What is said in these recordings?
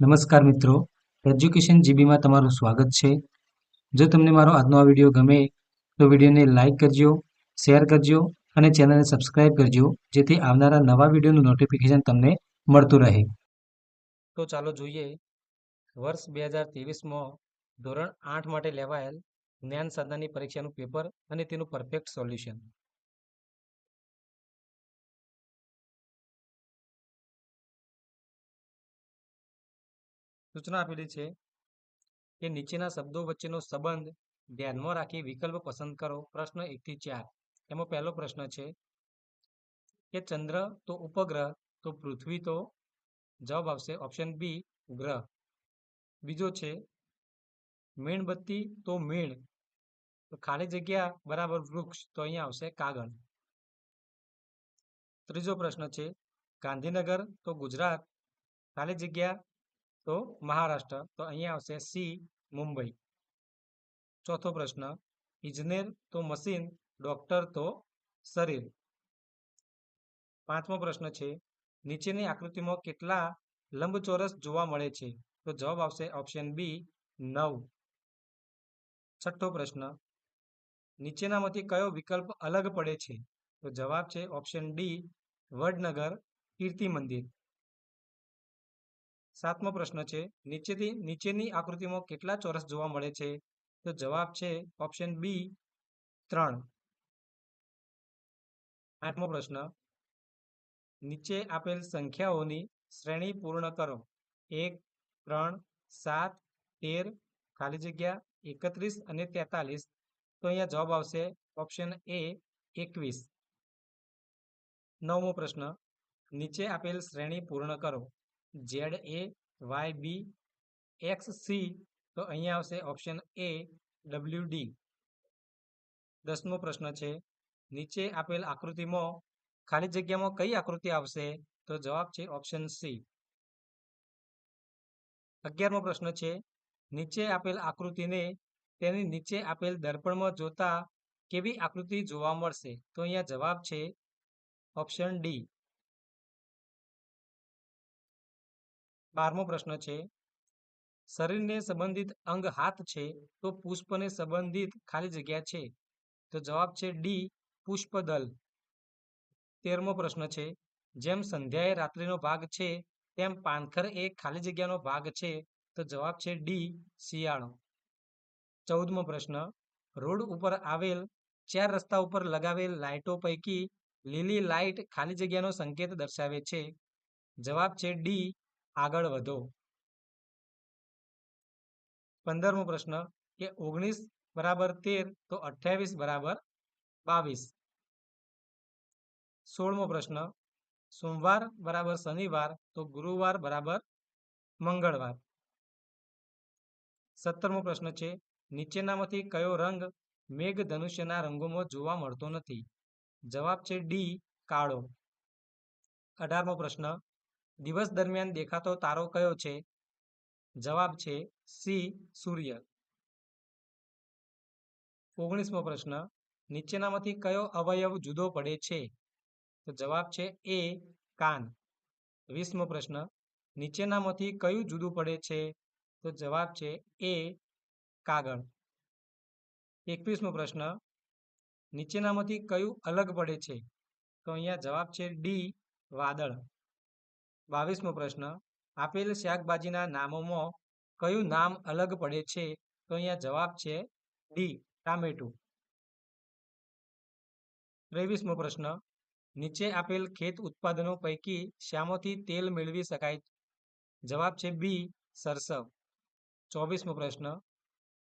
નમસ્કાર મિત્રો. એજ્યુકેશન જીબીમાં તમારું સ્વાગત છે. જો તમને મારો આજનો આ વીડિયો ગમે, તો વિડીયોને લાઇક કરજો શેર કરજો અને ચેનલને સબસ્ક્રાઇબ કરજો, જેથી આવનારા નવા વિડીયોનું નોટિફિકેશન તમને મળતું રહે. તો ચાલો જોઈએ. વર્ષ બે હજાર ત્રેવીસમાં ધોરણ આઠ માટે લેવાયેલ જ્ઞાન સાધનાની પરીક્ષાનું પેપર અને તેનું પરફેક્ટ સોલ્યુશન સૂચના આપેલી છે કે નીચેના શબ્દો વચ્ચેનો સંબંધ ધ્યાનમાં રાખી વિકલ્પ પસંદ કરો. પ્રશ્ન એકથી ચાર. એમાં પહેલો પ્રશ્ન છે કે ચંદ્ર તો ઉપગ્રહ, તો પૃથ્વી તો? જવાબ આવશે ઓપ્શન બી ગ્રહ. બીજો છે મીણબત્તી તો મીણ. તો ખાલી જગ્યા બરાબર વૃક્ષ તો અહીંયા આવશે કાગળ. ત્રીજો પ્રશ્ન છે ગાંધીનગર તો ગુજરાત. ખાલી જગ્યા તો મહારાષ્ટ્ર, તો અહીંયા આવશે સી, મુંબઈ. ચોથો પ્રશ્ન ઇજનેર તો મશીન, ડોક્ટર તો શરીર. પાંચમો પ્રશ્ન છે, નીચેની આકૃતિમાં કેટલા લંબચોરસ જોવા મળે છે? તો જવાબ આવશે ઓપ્શન બી, નવ. છઠ્ઠો પ્રશ્ન, નીચેનામાંથી કયો વિકલ્પ અલગ પડે છે? તો જવાબ છે ઓપ્શન ડી, વડનગર કીર્તિ મંદિર સાતમો પ્રશ્ન છે, નીચેથી, નીચેની આકૃતિમાં કેટલા ચોરસ જોવા મળે છે? તો જવાબ છે ઓપ્શન બી ત્રણ. આઠમો પ્રશ્ન, નીચે આપેલ સંખ્યાઓની શ્રેણી પૂર્ણ કરો. એક, ત્રણ, સાત, તેર, ખાલી જગ્યા, એકત્રીસ અને તેતાલીસ. તો અહીંયા જવાબ આવશે ઓપ્શન એ એકવીસ. નવમો પ્રશ્ન, નીચે આપેલ શ્રેણી પૂર્ણ કરો. Z A Y B X C તો અહીંયા આવશે ઓપ્શન એ ડબલ્યુ ડી દસમો પ્રશ્ન છે, નીચે આપેલ આકૃતિમાં ખાલી જગ્યામાં કઈ આકૃતિ આવશે? તો જવાબ છે ઓપ્શન સી અગિયારમો પ્રશ્ન છે, નીચે આપેલ આકૃતિને તેની નીચે આપેલ દર્પણમાં જોતા કેવી આકૃતિ જોવા મળશે? તો અહીંયા જવાબ છે ઓપ્શન ડી બારમો પ્રશ્ન છે, શરીરને સંબંધિત અંગ હાથ છે તો પુષ્પને સંબંધિત ખાલી જગ્યા છે? તો જવાબ છે ડી પુષ્પદલ. તેરમો પ્રશ્ન છે, જેમ સંધ્યાએ રાત્રિનો ભાગ છે, તેમ પાનખર એ ખાલી જગ્યાનો ભાગ છે, તો જવાબ છે ડી શિયાળો. ચૌદમો પ્રશ્ન, રોડ ઉપર આવેલ, ચાર રસ્તા ઉપર લગાવેલ લાઇટો પૈકી લીલી લાઇટ ખાલી જગ્યાનો સંકેત દર્શાવે છે? જવાબ છે ડી આગળ વધો. પંદરમો પ્રશ્ન, કે ઓગણીસ બરાબર તેર તો અઠ્યાવીસ બરાબર બાવીસ. સોળમો પ્રશ્ન, સોમવાર બરાબર શનિવાર તો ગુરુવાર બરાબર મંગળવાર. સત્તરમો પ્રશ્ન છે, નીચેનામાંથી કયો રંગ મેઘ ધનુષ્યના રંગોમાં જોવા મળતો નથી? જવાબ છે ડી, કાળો. અઢારમો પ્રશ્ન દિવસ દરમિયાન દેખાતો તારો કયો છે? જવાબ છે સી, સૂર્ય. ઓગણીસમો પ્રશ્ન, નીચેનામાંથી કયો અવયવ જુદો પડે છે? તો જવાબ છે એ, કાન. વીસમો પ્રશ્ન, નીચેનામાંથી કયું જુદું પડે છે? તો જવાબ છે એ, કાગળ. એકવીસમો પ્રશ્ન, નીચેનામાંથી કયું અલગ પડે છે? તો અહીંયા જવાબ છે ડી, વાદળ. બાવીસમો પ્રશ્ન, આપેલ શાકભાજીના નામોમાં કયું નામ અલગ પડે છે? તો અહીંયા જવાબ છે ડી, ટામેટું. ત્રેવીસમો પ્રશ્ન, નીચે આપેલ ખેત ઉત્પાદનો પૈકી શામાંથી તેલ મેળવી શકાય? જવાબ છે બી, સરસવ. ચોવીસમો પ્રશ્ન,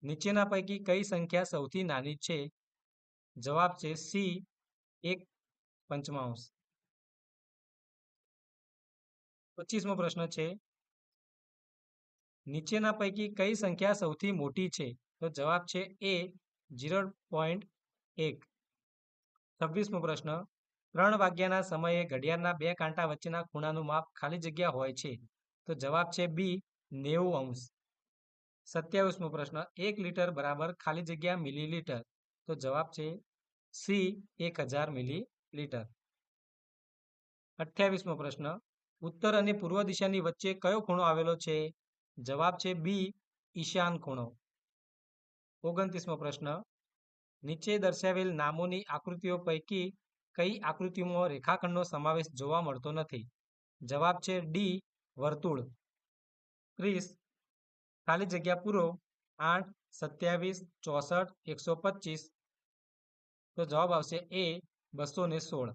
નીચેના પૈકી કઈ સંખ્યા સૌથી નાની છે? જવાબ છે સી, એક પંચમાંશ. પચીસમો પ્રશ્ન છે, નીચેના પૈકી કઈ સંખ્યા સૌથી મોટી છે? તો જવાબ છે એ ઝીરો પોઈન્ટ એક. છવ્વીસમો પ્રશ્ન, ત્રણ વાગ્યાના સમયે ઘડિયાળના બે કાંટા વચ્ચેના ખૂણાનું માપ ખાલી જગ્યા હોય છે? તો જવાબ છે બી, નેવું અંશ. સત્યાવીસમો પ્રશ્ન, એક લીટર બરાબર ખાલી જગ્યા મિલીલીટર? તો જવાબ છે સી, એક હજાર મિલી લીટર અઠ્યાવીસમો પ્રશ્ન ઉત્તર અને પૂર્વ દિશાની વચ્ચે કયો ખૂણો આવેલો છે? જવાબ છે બી, ઈશાન ખૂણો. ઓગણત્રીસમો પ્રશ્ન. નીચે દર્શાવેલ નામોની આકૃતિઓ પૈકી કઈ આકૃતિમાં રેખાખંડનો સમાવેશ જોવા મળતો નથી? જવાબ છે ડી, વર્તુળ. ત્રીસ. ખાલી જગ્યા પૂરો. આઠ, સત્યાવીસ, ચોસઠ, એકસો પચીસ. તો જવાબ આવશે એ, બસો ને સોળ.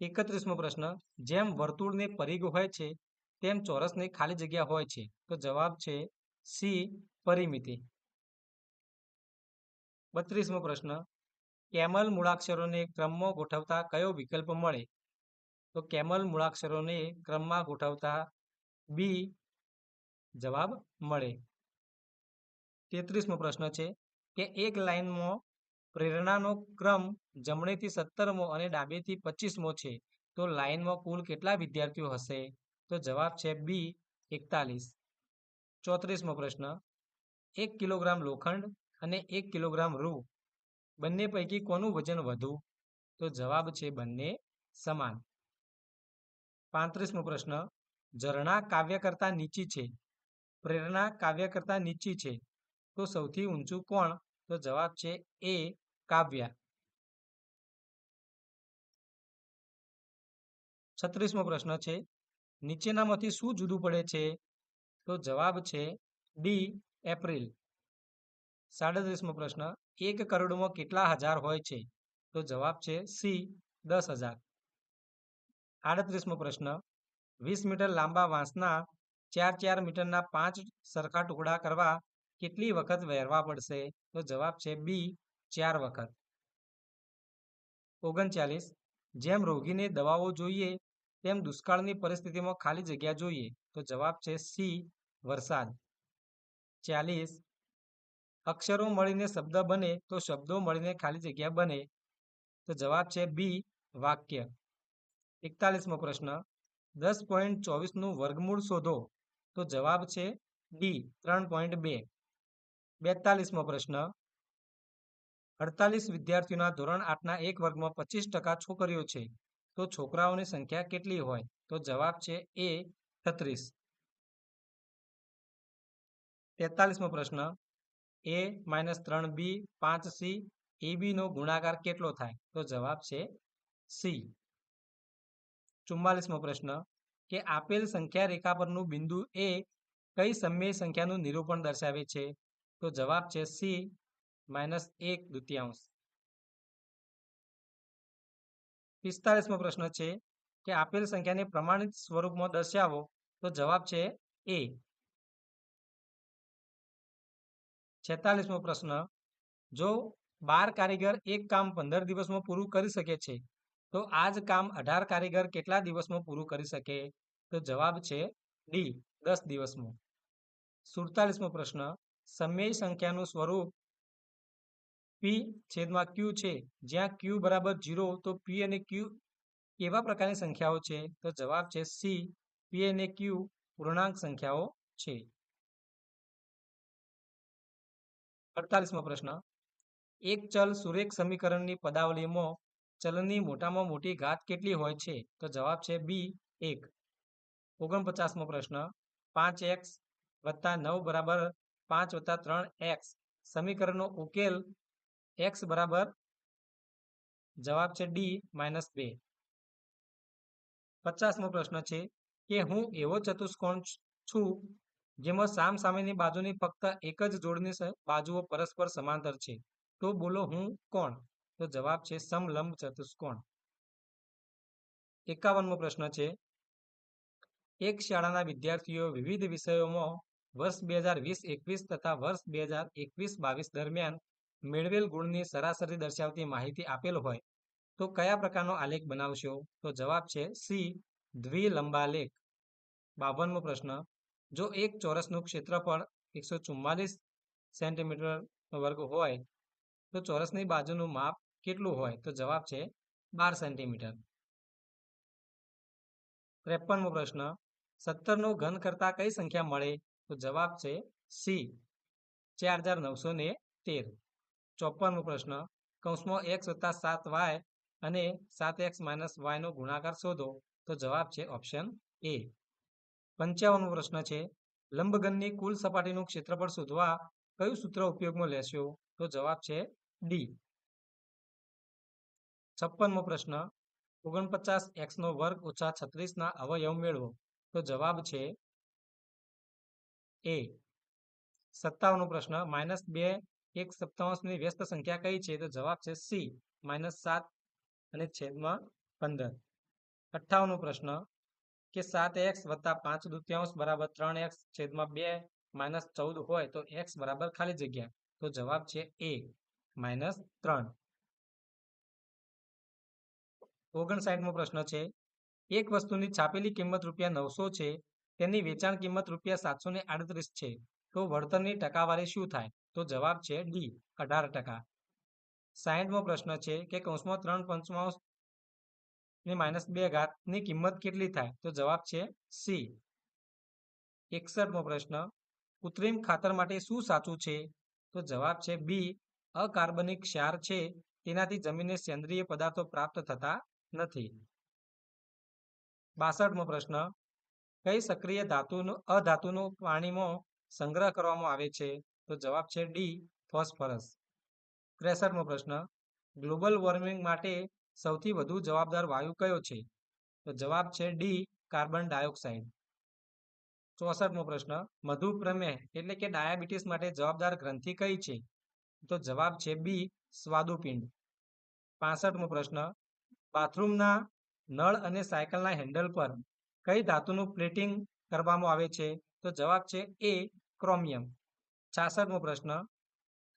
એકત્રીસમો પ્રશ્ન, જેમ વર્તુળને પરિઘ હોય છે, તેમ ચોરસને ખાલી જગ્યા હોય છે. તો જવાબ છે સી, પરિમિતિ. બત્રીસમો પ્રશ્ન, કેમલ મૂળાક્ષરોને ક્રમમાં ગોઠવતા કયો વિકલ્પ મળે? તો કેમલ મૂળાક્ષરોને ક્રમમાં ગોઠવતા બી જવાબ મળે. તેત્રીસમો પ્રશ્ન છે કે એક લાઇનમાં પ્રેરણાનો ક્રમ જમણેથી સત્તરમો અને ડાબેથી પચીસમો છે. તો લાઇનમાં કુલ કેટલા વિદ્યાર્થીઓ હશે? તો જવાબ છે બી એકતાલીસ. ચોત્રીસમો પ્રશ્ન. એક કિલોગ્રામ લોખંડ અને એક કિલોગ્રામ રૂ. બંને પૈકી કોનું વજન વધુ? તો જવાબ છે બંને સમાન. પાંત્રીસમો પ્રશ્ન. ઝરણા કાવ્ય કરતા નીચી છે. પ્રેરણા કાવ્ય કરતા નીચી છે. તો સૌથી ઊંચું કોણ? તો જવાબ છે એ કાવ્યા. છત્રીસમો પ્રશ્ન છે, નીચેનામાંથી શું જુદું પડે છે? તો જવાબ છે, ડી, એપ્રિલ. સાડત્રીસમો પ્રશ્ન, એક કરોડમાં કેટલા હજાર હોય છે? તો જવાબ છે, સી, દસ હજાર. આડત્રીસમો પ્રશ્ન, વીસ મીટર લાંબા વાંસના ચાર ચાર મીટરના પાંચ સરખા ટુકડા કરવા કેટલી વખત વહેરવા પડશે? તો જવાબ છે, બી ચાર વખત. ઓગણચાલીસ. જેમ રોગીને દવાઓ જોઈએ, તેમ દુષ્કાળની પરિસ્થિતિમાં ખાલી જગ્યા જોઈએ, તો જવાબ છે સી, વરસાદ. ચાલીસ. અક્ષરો મળીને શબ્દ બને, તો શબ્દો મળીને ખાલી જગ્યા બને, તો જવાબ છે બી, વાક્ય. એકતાલીસમો પ્રશ્ન. દસ પોઈન્ટ ચોવીસનું વર્ગમૂળ શોધો, તો જવાબ છે ડી, ત્રણ પોઈન્ટ બે. બેતાલીસમો પ્રશ્ન. અડતાલીસ વિદ્યાર્થીઓના ધોરણ આઠના એક વર્ગમાં પચીસ ટકા છોકરીઓ છે. તો છોકરાઓની સંખ્યા કેટલી હોય? તો જવાબ છે એ છત્રીસ. તેતાલીસમો પ્રશ્ન. એ માઇનસ ત્રણ બી પાંચ સી. એ બીનો ગુણાકાર કેટલો થાય? તો જવાબ છે સી. ચુમ્માલીસમો પ્રશ્ન. કે આપેલ સંખ્યા રેખા પરનું બિંદુ એ કઈ સમય સંખ્યાનું નિરૂપણ દર્શાવે છે? તો જવાબ છે સી. માઇનસ એક દ્વિતીયાંશ પિસ્તાલીસમો પ્રશ્ન છે કે આપેલ સંખ્યાને પ્રમાણિત સ્વરૂપમાં દર્શાવો તો જવાબ છે એ. છેતાલીસમો પ્રશ્ન, જો બાર કારીગર એક કામ પંદર દિવસમાં પૂરું કરી શકે છે, તો આ જ કામ અઢાર કારીગર કેટલા દિવસમાં પૂરું કરી શકે? તો જવાબ છે ડી, દસ દિવસમાં. સુડતાલીસમો પ્રશ્ન, સમય સંખ્યાનું સ્વરૂપ પી છેદમાં ક્યુ છે. જ્યાં ક્યુ બરાબર જીરો તો પી અને ક્યુ એવા પ્રકારની સંખ્યાઓ છે. તો જવાબ છે સી પી અને ક્યુ પૂર્ણાંક સંખ્યાઓ છે. અડતાલીસમો પ્રશ્ન. એક ચલ સુરેખ સમીકરણની પદાવલીમાં ચલની મોટામાં મોટી ઘાત કેટલી હોય છે? તો જવાબ છે બી એક. ઓગણપચાસમો પ્રશ્ન. પાંચ એક્સ વત્તા નવ બરાબર પાંચ વત્તા ત્રણ એક્સ સમીકરણનો ઉકેલ એક્સ બરાબર જવાબ છે ડી માઇનસ બે. પચાસમો પ્રશ્ન છે કે હું એવો ચતુષ્કોણ છું જેમાં સામ સામેની બાજુની ફક્ત એક જ જોડની બાજુઓ પરસ્પર સમાંતર છે. તો બોલો હું કોણ? તો જવાબ છે સમલંબ ચતુષ્કોણ. એકાવનમો પ્રશ્ન છે એક શાળાના વિદ્યાર્થીઓ વિવિધ વિષયોમાં વર્ષ બે હજાર વીસ એકવીસ તથા વર્ષ બે હજાર એકવીસ બાવીસ દરમિયાન મેળવેલ ગુણની સરાસરી દર્શાવતી માહિતી આપેલ હોય તો કયા પ્રકારનો આલેખ બનાવશો? તો જવાબ છે સી દ્વિલંબાલેખ બાવનમો પ્રશ્ન, જો એક ચોરસનું ક્ષેત્રફળ એકસો સેન્ટીમીટર વર્ગ હોય, તો ચોરસની બાજુનું માપ કેટલું હોય? તો જવાબ છે બાર સેન્ટીમીટર. ત્રેપનમો પ્રશ્ન, સત્તરનો ઘન કરતા કઈ સંખ્યા મળે? તો જવાબ છે સી, ચાર હજાર નવસો ને તેર. ચોપનમો પ્રશ્ન, કૌંસમાં એક્સ વત્તા સાત વાય અને સાત એક્સ માઇનસ વાયનો ગુણાકાર શોધો, તો જવાબ છે ઓપ્શન એ. પંચાવનમો પ્રશ્ન છે લંબઘનની કુલ સપાટીનું ક્ષેત્રફળ શોધવા કયું સૂત્ર ઉપયોગમાં લેશો, તો જવાબ છે ડી. છપ્પનમો પ્રશ્ન, ઓગણપચાસ એક્સનો વર્ગ ઓછા છત્રીસના અવયવ મેળવો, તો જવાબ છે એ. સત્તાવનનો પ્રશ્ન, માઇનસ બે એક સપ્તાંશની વ્યસ્ત સંખ્યા કઈ છે? તો જવાબ છે સી માઇનસ સાત અને છેદમાં પંદર. અઠ્ઠાવનનો પ્રશ્ન, કે સાત એક્સ વત્તા પાંચ દુત્યાંશ બરાબર ત્રણ એક્સ છેદમાં બે માઇનસ ચૌદ હોય તો એક્સ બરાબર ખાલી જગ્યા. તો જવાબ છે એ માઇનસ ત્રણ. ઓગણસાઠમો પ્રશ્ન છે, એક વસ્તુની છાપેલી કિંમત રૂપિયા નવસો છે, તેની વેચાણ કિંમત રૂપિયા સાતસો ને આડત્રીસ છે. તો વળતરની ટકાવારી શું થાય? તો જવાબ છે ડી, અઢાર ટકા. સાહીઠમો પ્રશ્ન છે કે કૌંસમાં ત્રણ પંચમાંશ ને માઇનસ બે ઘાતની કિંમત કેટલી થાય? તો જવાબ છે સી. એકસઠમો પ્રશ્ન, કૃત્રિમ ખાતર માટે શું સાચું છે? તો જવાબ છે બી, અકાર્બનિક ક્ષાર છે. તેનાથી જમીનને સેન્દ્રિય પદાર્થો પ્રાપ્ત થતા નથી. બાસઠમો પ્રશ્ન, કઈ સક્રિય ધાતુનો અધાતુનો પાણીમાં સંગ્રહ કરવામાં આવે છે? તો જવાબ છે ડી, ફોસ્ફરસ. ત્રેસઠમો પ્રશ્ન, ગ્લોબલ વોર્મિંગ માટે સૌથી વધુ જવાબદાર વાયુ કયો છે? તો જવાબ છે ડી, કાર્બન ડાયોક્સાઇડ. ચોસઠમો પ્રશ્ન મધુ પ્રમેહ એટલે કે ડાયાબિટીસ માટે જવાબદાર ગ્રંથિ કઈ છે? તો જવાબ છે બી, સ્વાદુપિંડ. પાસઠમો પ્રશ્ન, બાથરૂમના નળ અને સાયકલના હેન્ડલ પર કઈ ધાતુનું પ્લેટિંગ કરવામાં આવે છે? તો જવાબ છે એ, ક્રોમિયમ. છાસઠમો પ્રશ્ન.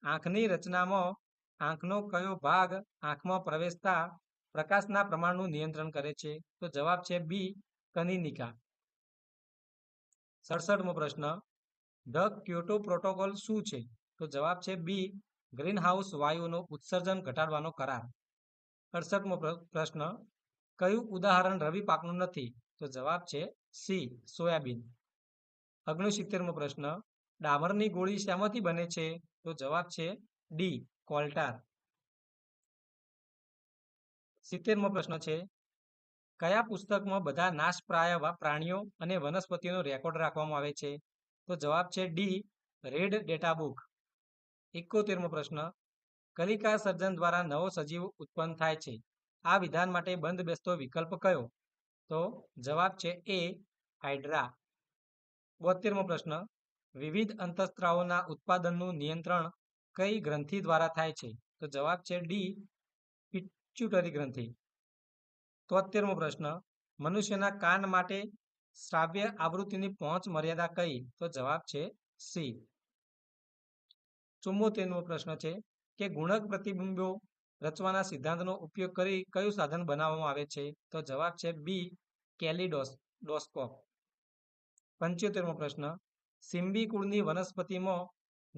આંખની રચનામાં આંખનો કયો ભાગ આંખમાં પ્રવેશતા પ્રકાશના પ્રમાણનું નિયંત્રણ કરે છે? તો જવાબ છે બી, કનિનિકા. સડસઠમો પ્રશ્ન. ધ ક્યોટો પ્રોટોકોલ શું છે? તો જવાબ છે બી, ગ્રીનહાઉસ વાયુનો ઉત્સર્જન ઘટાડવાનો કરાર. અડસઠમો પ્રશ્ન. કયું ઉદાહરણ રવિ પાકનું નથી? તો જવાબ છે સી, સોયાબીન. ઓગણસિત્તેરમો પ્રશ્ન. ડામરની ગોળી શામાંથી બને છે? તો જવાબ છે ડી કોલ્ટાર. સિત્તેરમો પ્રશ્ન છે, કયા પુસ્તકમાં બધા નાશપ્રાય પ્રાણીઓ અને વનસ્પતિઓનો રેકોર્ડ રાખવામાં આવે છે? તો જવાબ છે ડી રેડ ડેટા બુક. એકોતેરમો પ્રશ્ન, કલિકા સર્જન દ્વારા નવો સજીવ ઉત્પન્ન થાય છે. આ વિધાન માટે બંધ બેસતો વિકલ્પ કયો? તો જવાબ છે એ હાઇડ્રા. બોતેરમો પ્રશ્ન વિવિધ અંતસ્ત્રાવોના ઉત્પાદનનું નિયંત્રણ કઈ ગ્રંથિ દ્વારા થાય છે? તો જવાબ છે ડી પિચ્યુટરી ગ્રંથિ. તોતેરમો પ્રશ્ન, મનુષ્યના કાન માટે શ્રાવ્ય આવૃત્તિની પહોંચ મર્યાદા કઈ? તો જવાબ છે સી. ચુમ્મોતેરમો પ્રશ્ન છે કે ગુણક પ્રતિબિંબો રચવાના સિદ્ધાંતનો ઉપયોગ કરી કયું સાધન બનાવવામાં આવે છે? તો જવાબ છે બી, કેલિડોસ, ડોસ્કોપ. પંચોતેરમો પ્રશ્ન સિમ્બી કુળની વનસ્પતિમાં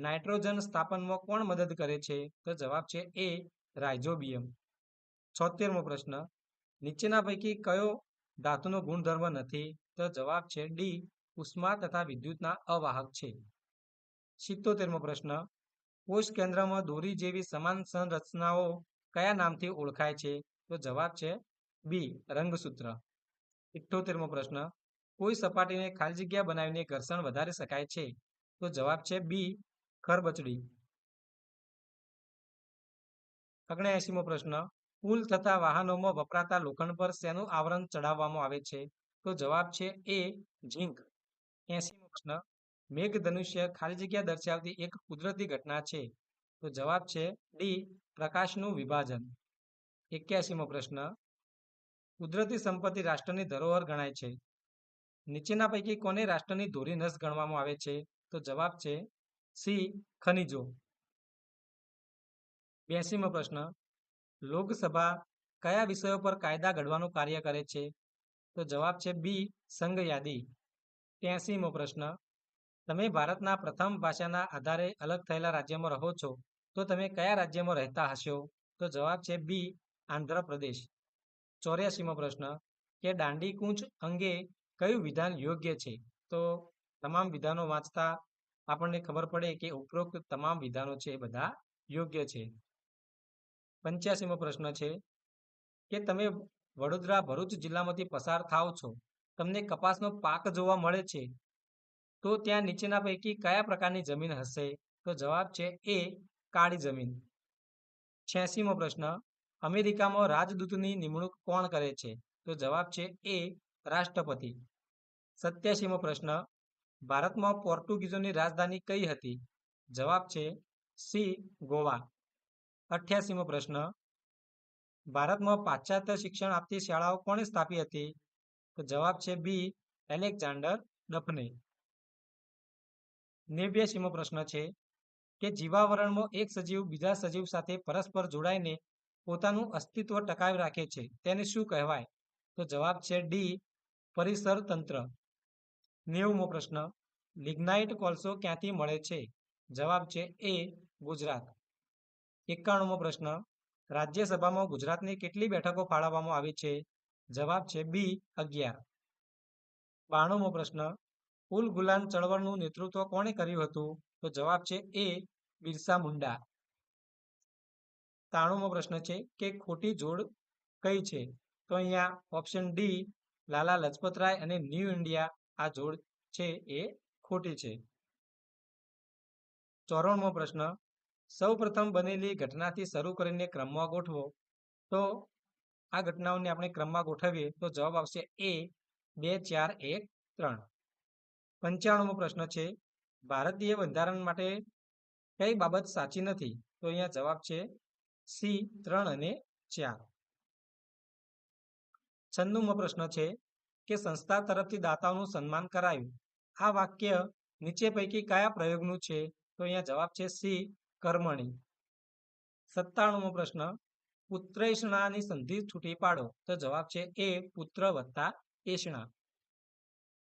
નાઇટ્રોજન સ્થાપનમાં કોણ મદદ કરે છે? તો જવાબ છે એ રાઇઝોબિયમ. છોતેરમો પ્રશ્ન, નીચેના પૈકી કયો ધાતુનો ગુણધર્મ નથી? તો જવાબ છે ડી, ઉષ્મા તથા વિદ્યુતના અવાહક છે. સિત્તોતેરમો પ્રશ્ન, કોષ કેન્દ્રમાં દોરી જેવી સમાન સંરચનાઓ કયા નામથી ઓળખાય છે? તો જવાબ છે બી, રંગસૂત્ર. ઇઠ્ઠોતેરમો પ્રશ્ન કોઈ સપાટીને ખાલી જગ્યા બનાવીને ઘર્ષણ વધારી શકાય છે? તો જવાબ છે બી, ખરબચડી. ઓગણએંશીમો પ્રશ્ન. પુલ થતા વાહનોમાં વપરાતા લોખંડ પર શેનું આવરણ ચડાવવામાં આવે છે? તો જવાબ છે એ, ઝીંક. એસીમો પ્રશ્ન. મેઘધનુષ્ય ખાલી જગ્યા દર્શાવતી એક કુદરતી ઘટના છે? તો જવાબ છે ડી, પ્રકાશનું વિભાજન. એક્યાસીમો પ્રશ્ન. કુદરતી સંપત્તિ રાષ્ટ્રની ધરોહર ગણાય છે. નીચેના પૈકી કોને રાષ્ટ્રની ધોરી નસ ગણવામાં આવે છે? તો જવાબ છે સી, ખનિજો. બ્યાસીમો પ્રશ્ન. લોકસભા કયા વિષયો પર કાયદા ઘડવાનું કાર્ય કરે છે? તો જવાબ છે બી, સંઘ યાદી. ત્યાસીમો પ્રશ્ન. તમે ભારતના પ્રથમ ભાષાના આધારે અલગ થયેલા રાજ્યમાં રહો છો, તો તમે કયા રાજ્યમાં રહેતા હશો? તો જવાબ છે બી, આંધ્રપ્રદેશ. ચોર્યાસીમો પ્રશ્ન. કે દાંડી કૂંચ અંગે કયું વિધાન યોગ્ય છે? તો તમામ વિધાનો વાંચતા આપણને ખબર પડે કે ઉપરોક્ત તમામ વિધાનો છે એ બધા યોગ્ય છે. પંચ્યાસીમો પ્રશ્ન છે કે તમે વડોદરા ભરૂચ જિલ્લામાંથી પસાર થાવ છો. તમને કપાસનો પાક જોવા મળે છે. તો ત્યાં નીચેના પૈકી કયા પ્રકારની જમીન હશે? તો જવાબ છે એ કાળી જમીન. છ્યાસીમો પ્રશ્ન, અમેરિકામાં રાજદૂતની નિમણૂક કોણ કરે છે? તો જવાબ છે એ રાષ્ટ્રપતિ. સત્યાસીમો પ્રશ્ન. ભારતમાં પોર્ટુગીઝોની રાજધાની કઈ હતી? જવાબ છે સી, ગોવા. અઠ્યાસીમો પ્રશ્ન. ભારતમાં પાશ્ચાત્ય શિક્ષણ આપતી શાળાઓ કોણે સ્થાપી હતી? તો જવાબ છે બી, એલેક્ઝાન્ડર ડફને. નેવ્યાસીમો પ્રશ્ન છે કે જીવાવરણમાં એક સજીવ બીજા સજીવ સાથે પરસ્પર જોડાઈને પોતાનું અસ્તિત્વ ટકાવી રાખે છે, તેને શું કહેવાય? તો જવાબ છે ડી પરિસર તંત્ર. નેવમો પ્રશ્ન. લિગ્નાઇટ કોલસો ક્યાંથી મળે છે? જવાબ છે એ ગુજરાત. એકાણુંમો પ્રશ્ન. રાજ્યસભામાં ગુજરાતની કેટલી બેઠકો ફાળવવામાં આવી છે? જવાબ છે બી અગિયાર. બાણુંમો પ્રશ્ન. ઉલ ગુલાન ચળવળનું નેતૃત્વ કોણે કર્યું હતું? તો જવાબ છે એ બિરસા મુંડા. ત્રાણુમો પ્રશ્ન છે કે ખોટી જોડ કઈ છે? તો અહીંયા ઓપ્શન ડી લાલા લજપતરાય અને ન્યૂ ઇન્ડિયા આ જોડ છે એ ખોટી છે. ચોરાણમો પ્રશ્ન સૌ પ્રથમ બનેલી ઘટનાથી શરૂ કરીને ક્રમમાં ગોઠવો. તો આ ઘટનાઓને આપણે ક્રમમાં ગોઠવીએ તો જવાબ આવશે એ, બે, ચાર, એક, ત્રણ. પંચાણુમો પ્રશ્ન છે, ભારતીય બંધારણ માટે કઈ બાબત સાચી નથી? તો અહીંયા જવાબ છે સી, ત્રણ અને ચાર. છન્નુમો પ્રશ્ન છે કે સંસ્થા તરફથી દાતાઓનું સન્માન કરાયું. આ વાક્ય નીચે પૈકી કયા પ્રયોગનું છે? તો અહીંયા જવાબ છે સી, કર્મણી. સત્તાણુમો પ્રશ્ન, પુત્રેષણાની સંધિ છૂટી પાડો. તો જવાબ છે એ, પુત્ર વત્તા એષણા.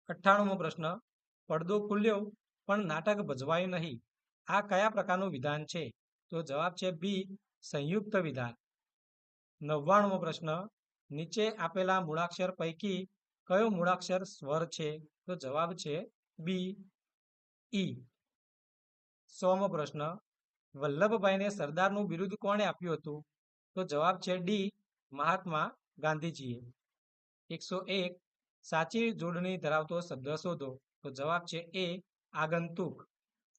અઠ્ઠાણુમો પ્રશ્ન, પડદો ખુલ્યો, પણ નાટક ભજવાયું નહીં. આ કયા પ્રકારનું વિધાન છે? તો જવાબ છે બી, સંયુક્ત વિધાન. નવ્વાણુમો પ્રશ્ન નીચે આપેલા મૂળાક્ષર પૈકી કયો મૂળાક્ષર સ્વર છે? તો જવાબ છે બી ઈ સોમો પ્રશ્ન. વલ્લભભાઈને સરદારનું બિરુદ કોણે આપ્યું હતું? તો જવાબ છે ડી મહાત્મા ગાંધીજીએ. એકસો એક. સાચી જોડણી ધરાવતો શબ્દ શોધો. તો જવાબ છે એ આગંતુક.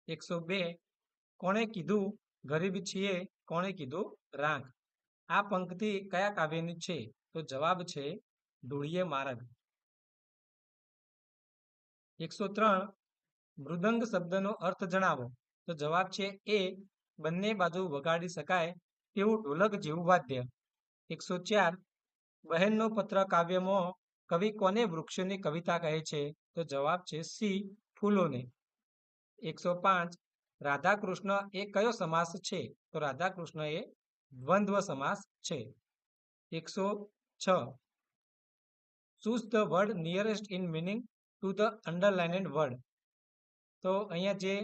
એકસો બે. કોણે કીધું, ગરીબ છીએ, કોણે કીધું રાંક આ પંક્તિ કયા કાવ્યની છે? તો જવાબ છે ધૂળીય માર્ગ. એકસો ત્રણ, મૃદંગ શબ્દનો અર્થ જણાવો. તો જવાબ છે એ, બંને બાજુ વગાડી શકાય તેવું ઢોલક જેવું વાદ્ય. એકસો ચાર, બહેનનો પત્ર કાવ્યમાં કવિ કોને વૃક્ષની કવિતા કહે છે? તો જવાબ છે સી, ફૂલોને. એકસો પાંચ રાધા કૃષ્ણ એ કયો સમાસ છે? તો રાધાકૃષ્ણ એ દ્વંદ્વ સમાસ છે. એકસો છ. Choose the word nearest in meaning to the underlined word તો અહીંયા જે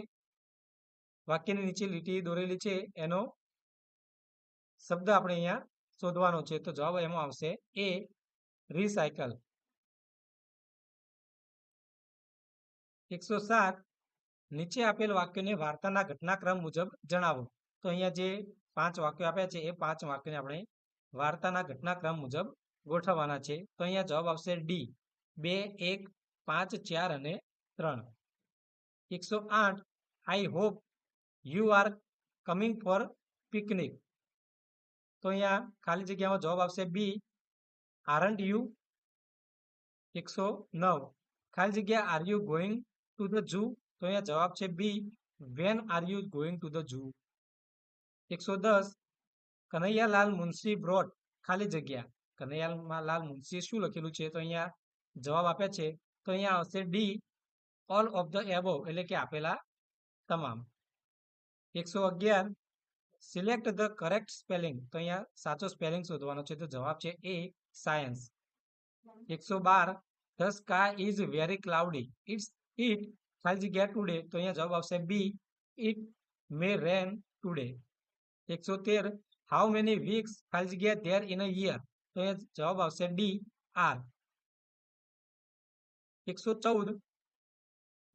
વાક્યની નીચે લીટી દોરેલી છે, એનો શબ્દ આપણે અહીંયા શોધવાનો છે. તો જવાબ એમાં આવશે એ રિસાયકલ એકસો સાત, નીચે આપેલ વાક્યોને વાર્તાના ઘટનાક્રમ મુજબ જણાવો. તો અહીંયા જે પાંચ વાક્યો આપ્યા છે, એ પાંચ વાક્યોને આપણે વાર્તાના ઘટનાક્રમ મુજબ ગોઠવવાના છે. તો અહીંયા જવાબ આવશે ડી. બે, એક, પાંચ, ચાર અને ત્રણ. એકસો આઠ. I hope you are coming for picnic. તો અહીંયા ખાલી જગ્યામાં જવાબ આવશે બી. Aren't you? એકસો નવ. ખાલી જગ્યા are you going to the zoo? તો અહીંયા જવાબ છે B. When are you going to the zoo? એકસો દસ. કનૈયાલાલ મુનશી બ્રોટ ખાલી જગ્યા. કનૈયાલાલ મુનશીએ શું લખેલું છે? તો અહીંયા જવાબ આપ્યા છે. તો અહીંયા આવશે D all of the above એટલે કે આપેલા તમામ. એકસો અગિયાર સિલેક્ટ ધ કરેક્ટ સ્પેલિંગ તો અહીંયા સાચો સ્પેલિંગ શોધવાનો છે. તો જવાબ છે એ સાયન્સ એકસો બાર the sky is very cloudy it's it has get today તો અહીંયા જવાબ આવશે B it may rain today એકસો તેર how many weeks has get there in a year તો અહીંયા જવાબ આવશે ડી આર એકસો ચૌદ.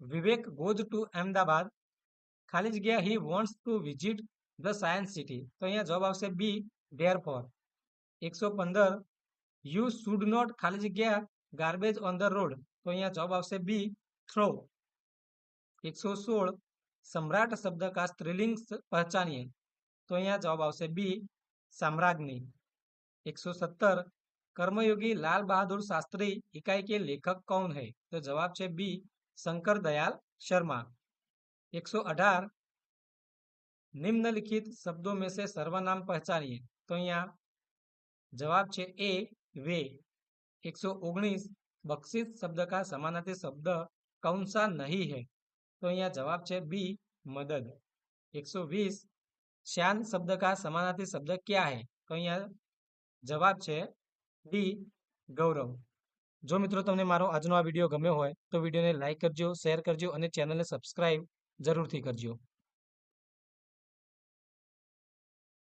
વિવેક ગોઝ ટુ અહેમદાબાદ ખાલી જગ્યા he wants to visit the science city તો અહીંયા જવાબ આવશે બી ડેર ફોર એકસો પંદર. યુ શુડ નોટ ખાલી જગ્યા ગાર્બેજ ઓન ધ રોડ તો અહીંયા જવાબ આવશે બી થ્રો એકસો સોળ. સમ્રાટ શબ્દ કા સ્ત્રીલિંગ પહેચાનીએ તો અહીંયા જવાબ આવશે બી સામ્રાજ્ઞી. એકસો સત્તર कर्मयोगी लाल बहादुर शास्त्री इकाई के लेखक कौन है तो जवाब છે બી શંકર દયાલ શર્મા એકસો અઢાર निम्नलिखित शब्दों में से सर्वनाम पहचानिए तो અહીંયા जवाब છે એ वे એકસો ઓગણીસ बख्शिश शब्द का समानार्थी शब्द कौन सा नहीं है तो અહીંયા જવાબ છે બી મદદ એકસો વીસ श्यान शब्द का समानार्थी शब्द क्या है તો અહીંયા જવાબ છે ડી, ગૌરવ. જો મિત્રો તમને મારો આજનો આ વીડિયો ગમ્યો હોય તો વિડીયોને લાઇક કરજો, શેર કરજો અને ચેનલને સબસ્ક્રાઇબ જરૂરથી કરજો.